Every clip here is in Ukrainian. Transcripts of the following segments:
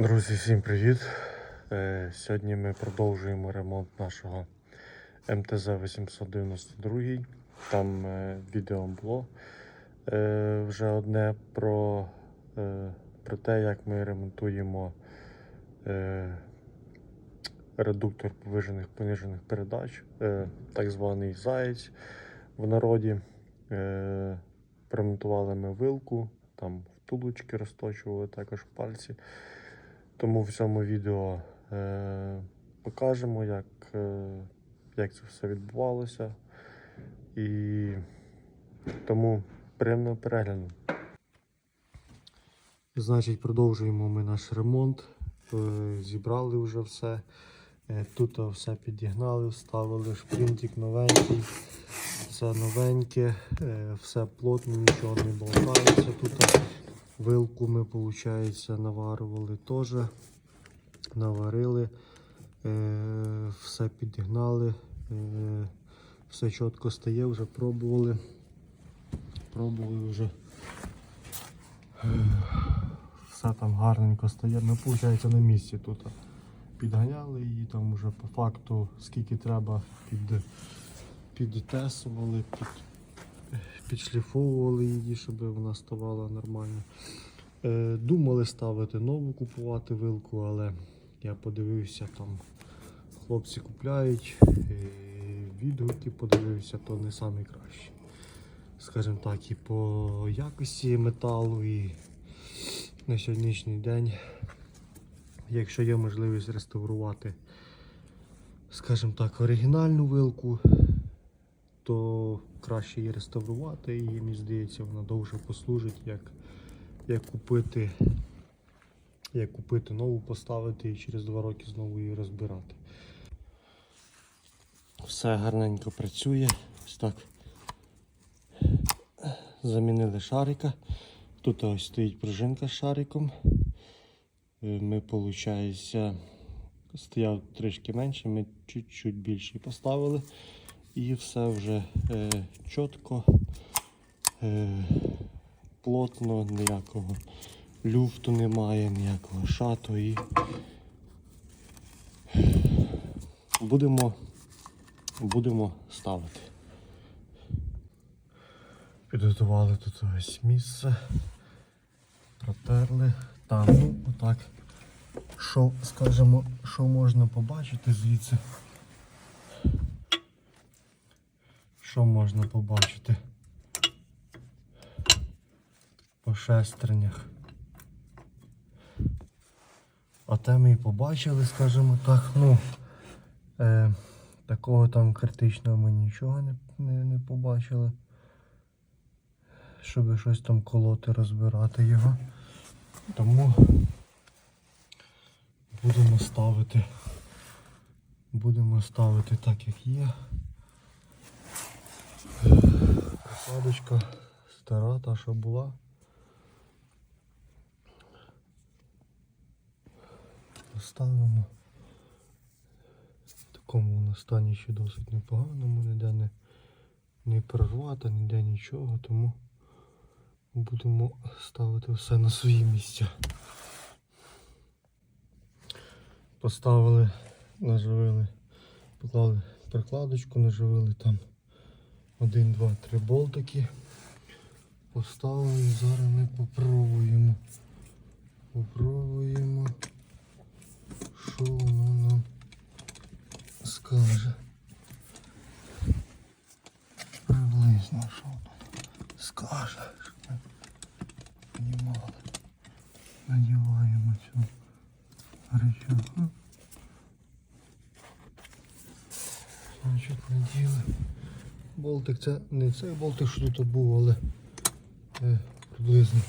Друзі, всім привіт! Е, Сьогодні ми продовжуємо ремонт нашого МТЗ 892. Там е, відео було е, вже одне про, про те, як ми ремонтуємо редуктор повижених понижених передач, так званий заєць в народі. Примонтували ми вилку, там втулочки розточували також пальці. Тому в цьому відео е, покажемо, як, е, як це все відбувалося. І тому приємного перегляду. Значить, продовжуємо ми наш ремонт. Е, Зібрали вже все. Е, Тут все підігнали, вставили шпринтик новенький, все новеньке, е, все плотно, нічого не болтається. Тут вилку ми, виходить, наварювали теж. Наварили, е, все підігнали, е, все чітко стає, вже пробували. Пробували вже. Е, Все там гарненько стає. Ми, виходить, на місці тут підганяли її, там вже по факту скільки треба під, підтесували, під, підшліфовували її, щоб вона ставала нормально. Е, Думали ставити нову купувати вилку, але я подивився, там хлопці купляють, е, відгуки подивився, то не найкраще. Скажімо так, і по якості металу, і на сьогоднішній день, якщо є можливість реставрувати, скажімо так, оригінальну вилку, то краще її реставрувати і мені здається, вона довше послужить, як, як купити. Як купити нову, поставити і через два роки знову її розбирати. Все гарненько працює. Ось так. Замінили шарика. Тут ось стоїть пружинка з шариком. Е, Ми, виходить, стояв трішки менше, ми чуть-чуть більше поставили. І все вже е, чітко, е, плотно, ніякого люфту немає, ніякого шату і будемо, будемо ставити. Підготували тут ось місце, протерли. Там, ну, отак. Що, скажімо, що можна побачити звідси? Що можна побачити? По шестернях. А те ми і побачили, скажімо так, ну е, такого там критичного ми нічого не, не, не побачили. Щоб щось там колоти, розбирати його. Тому будемо ставити. Будемо ставити так, як є. Прикладочка стара, та що була. Поставимо. В такому вона стані ще досить непоганому, ніде не, не прорвата, ніде нічого, тому будемо ставити все на свої місця. Поставили, наживили, поклали прикладочку, наживили там один, два, три болтики. Поставили, зараз ми попробуємо. Попробуємо що воно нам скаже. Приблизно що воно скаже, щоб ми понімали. Болтик це не цей болтик, що тут був, але е, приблизно.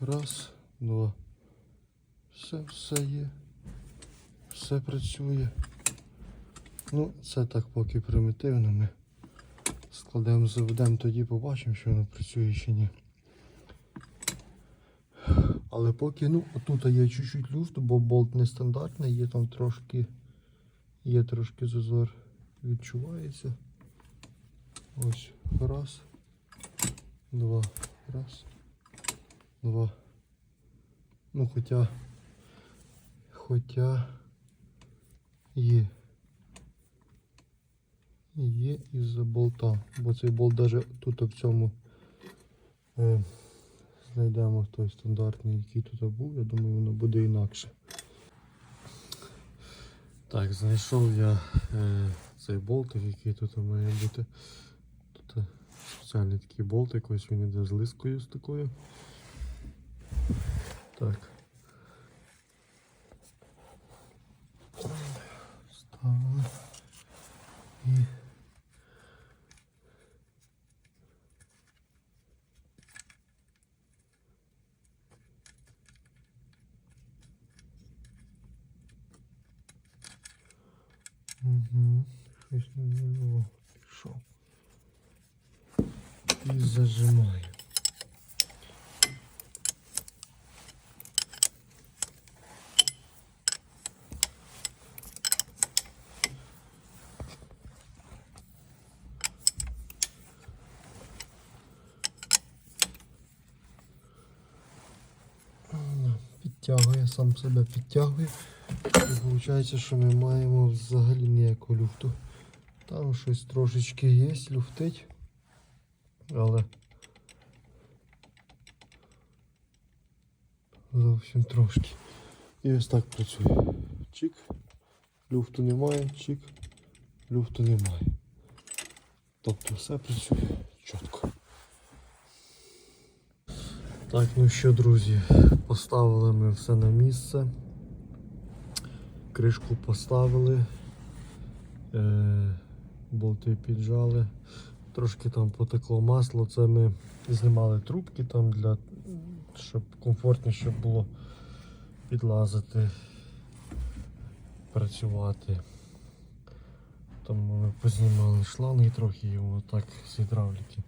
Раз, два. Все, все є. Все працює. Ну, це так поки примітивно. Ми складемо, заведемо, тоді побачимо, що воно працює чи ні. Але поки, ну, тут є чуть-чуть люфт, бо болт нестандартний, є там трошки, є трошки зазор, відчувається. Ось, раз. два. Раз. Два. Ну, хоча. Хоча є. Є із-за болта. Бо цей болт навіть тут в цьому е, знайдемо той стандартний, який тут був. Я думаю, воно буде інакше. Так, знайшов я е, цей болтик, який тут має бути. Тут е, спеціальний такий болтик, ось він іде з лискою з такою. Так. Ставили. І Не було. Пішов. І зажимаю. Підтягує, сам себе підтягує. І виходить, що ми маємо взагалі ніяку люфту. Там щось трошечки є, люфтить. Але зовсім трошки. І ось так працює. Чик. Люфту немає, чик. Люфту немає. Тобто все працює чітко. Так, ну що, друзі, поставили ми все на місце. Кришку поставили, е, болти піджали, трошки там потекло масло. Це ми знімали трубки там для щоб комфортніше було підлазити, працювати. Тому ми познімали шланги трохи і воно так з гідравліки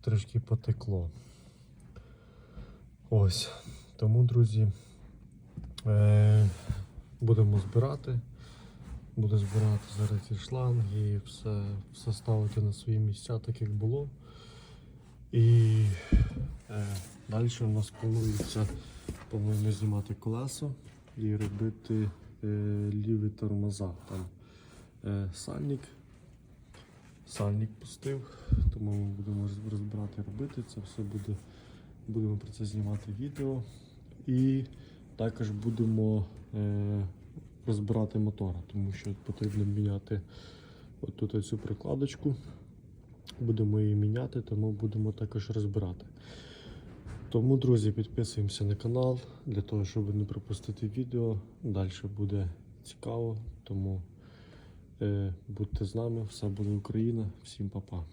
трішки потекло. Ось. Тому, друзі, е, будемо збирати. Буду збирати зараз ці шланги все, все ставити на свої місця, так як було. І е, далі у нас планується, по-моєму, знімати колесо і робити е, ліві тормоза. Там е, сальник. Сальник пустив, тому ми будемо роз- розбирати робити. Це все буде. Будемо про це знімати відео. І також будемо е, розбирати мотора, тому що потрібно міняти отут цю прикладочку. Будемо її міняти, тому будемо також розбирати. Тому, друзі, підписуємося на канал для того, щоб не пропустити відео. Далі буде цікаво, тому е, будьте з нами, все буде Україна. Всім па-па.